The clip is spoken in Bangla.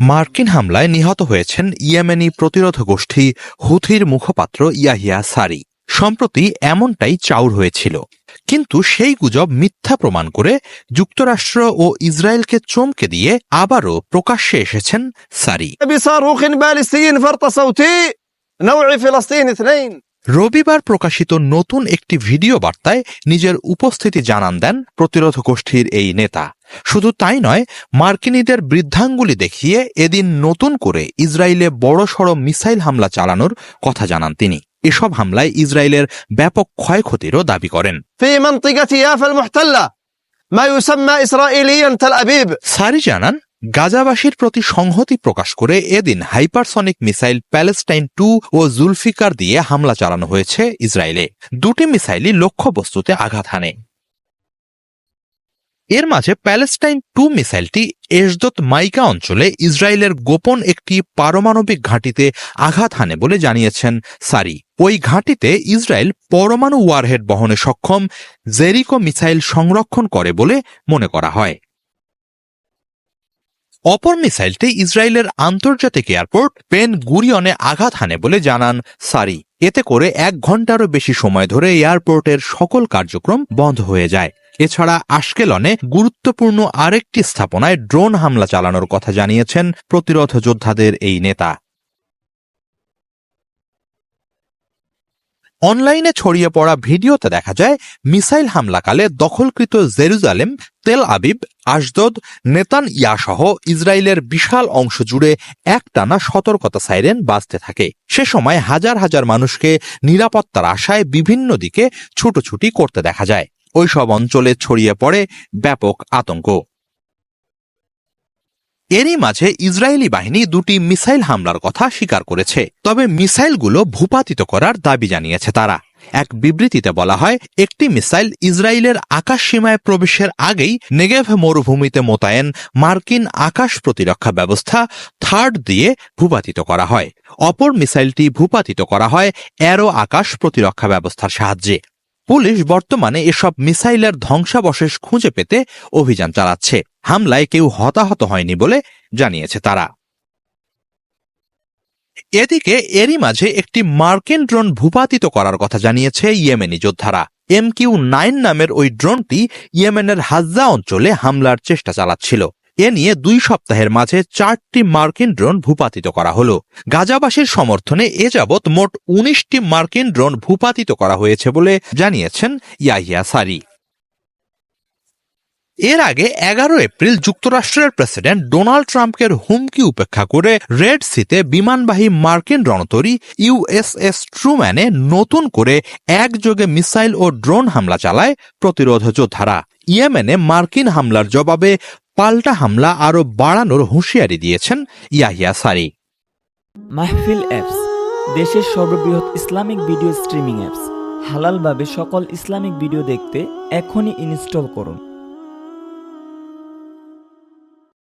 মার্কিন হামলায় নিহত হয়েছেন ইয়েমেনি প্রতিরোধ গোষ্ঠী হুথির মুখপাত্র ইয়াহিয়া সারি। সম্প্রতি এমনটাই চাউর হয়েছিল। কিন্তু সেই গুজব মিথ্যা প্রমাণ করে যুক্তরাষ্ট্র ও ইসরায়েলকে চমকে দিয়ে আবারও প্রকাশ্যে এসেছেন সারি। রবিবার প্রকাশিত নতুন একটি ভিডিও বার্তায় নিজের উপস্থিতি জানান দেন প্রতিরোধ গোষ্ঠীর এই নেতা। শুধু তাই নয় মার্কিনীদের বৃদ্ধাঙ্গুলি দেখিয়ে এদিন নতুন করে ইসরায়েলে বড়সড় মিসাইল হামলা চালানোর কথা জানান তিনি। এসব হামলায় ইসরায়েলের ব্যাপক ক্ষয়ক্ষতিরও দাবি করেন। সারি জানান গাজাবাসীর প্রতি সংহতি প্রকাশ করে এদিন হাইপারসনিক মিসাইল প্যালেস্টাইন টু ও জুলফিকার দিয়ে হামলা চালানো হয়েছে ইসরায়েলে। দুটি মিসাইলই লক্ষ্যবস্তুতে আঘাত হানে। এর মাঝে প্যালেস্টাইন টু মিসাইলটি এশদত মাইকা অঞ্চলে ইসরায়েলের গোপন একটি পারমাণবিক ঘাঁটিতে আঘাত হানে বলে জানিয়েছেন সারি। ওই ঘাঁটিতে ইসরায়েল পরমাণু ওয়ারহেড বহনে সক্ষম জেরিকো মিসাইল সংরক্ষণ করে বলে মনে করা হয়। অপর মিসাইলটি ইসরায়েলের আন্তর্জাতিক এয়ারপোর্ট পেন গুরিয়নে আঘাত হানে বলে জানান সারি। এতে করে এক ঘন্টারও বেশি সময় ধরে এয়ারপোর্টের সকল কার্যক্রম বন্ধ হয়ে যায়। এছাড়া আশকেলনে গুরুত্বপূর্ণ আরেকটি স্থাপনায় ড্রোন হামলা চালানোর কথা জানিয়েছেন প্রতিরোধ যোদ্ধাদের এই নেতা। অনলাইনে ছড়িয়ে পড়া ভিডিওতে দেখা যায়, মিসাইল হামলাকালে দখলকৃত জেরুজালেম, তেল আবিব আশদোদ নেতান ইয়াসহ ইসরায়েলের বিশাল অংশ জুড়ে একটানা সতর্কতা সাইরেন বাজতে থাকে। সে সময় হাজার হাজার মানুষকে নিরাপত্তার আশায় বিভিন্ন দিকে ছুটোছুটি করতে দেখা যায়। ওইসব অঞ্চলে ছড়িয়ে পড়ে ব্যাপক আতঙ্ক। এরই মাঝে ইসরায়েলি বাহিনী দুটি মিসাইল হামলার কথা স্বীকার করেছে। তবে মিসাইলগুলো ভূপাতিত করার দাবি জানিয়েছে তারা। এক বিবৃতিতে বলা হয়, একটি মিসাইল ইসরায়েলের আকাশ সীমায় প্রবেশের আগেই নেগেভ মরুভূমিতে মোতায়েন মার্কিন আকাশ প্রতিরক্ষা ব্যবস্থা থার্ড দিয়ে ভূপাতিত করা হয়। অপর মিসাইলটি ভূপাতিত করা হয় অ্যারো আকাশ প্রতিরক্ষা ব্যবস্থার সাহায্যে। পুলিশ বর্তমানে এসব মিসাইলের ধ্বংসাবশেষ খুঁজে পেতে অভিযান চালাচ্ছে। হামলায় কেউ হতাহত হয়নি বলে জানিয়েছে তারা। এদিকে এরই মাঝে একটি মার্কিন ড্রোন ভূপাতিত করার কথা জানিয়েছে ইয়েমেনি যোদ্ধারা। এম কিউ নাইন নামের ওই ড্রোনটি ইয়েমেনের হাজ্জা অঞ্চলে হামলার চেষ্টা চালাচ্ছিল। এ নিয়ে দুই সপ্তাহের মাঝে চারটি মার্কিন ড্রোন ভূপাতিত করা হলো। গাজাবাসীর সমর্থনে এ যাবৎ মোট উনিশটি মার্কিন ড্রোন ভূপাতিত করা হয়েছে বলে জানিয়েছেন ইয়াহিয়া সারি। এর আগে এগারো এপ্রিল যুক্তরাষ্ট্রের প্রেসিডেন্ট ডোনাল্ড ট্রাম্পের হুমকি উপেক্ষা করে রেড সিতে বিমানবাহী মার্কিন রণতরী ইউএসএস ট্রুম্যানে নতুন করে একযোগে মিসাইল ও ড্রোন হামলা চালায় প্রতিরোধ যোদ্ধারা। ইয়েমেনে মার্কিন হামলার জবাবে পাল্টা হামলা আরও বাড়ানোর হুঁশিয়ারি দিয়েছেন ইয়াহিয়া সারি। মাহফিল অ্যাপস, দেশের সর্ববৃহৎ ইসলামিক ভিডিও স্ট্রিমিং অ্যাপস। হালালভাবে সকল ইসলামিক ভিডিও দেখতে এখনই ইনস্টল করুন।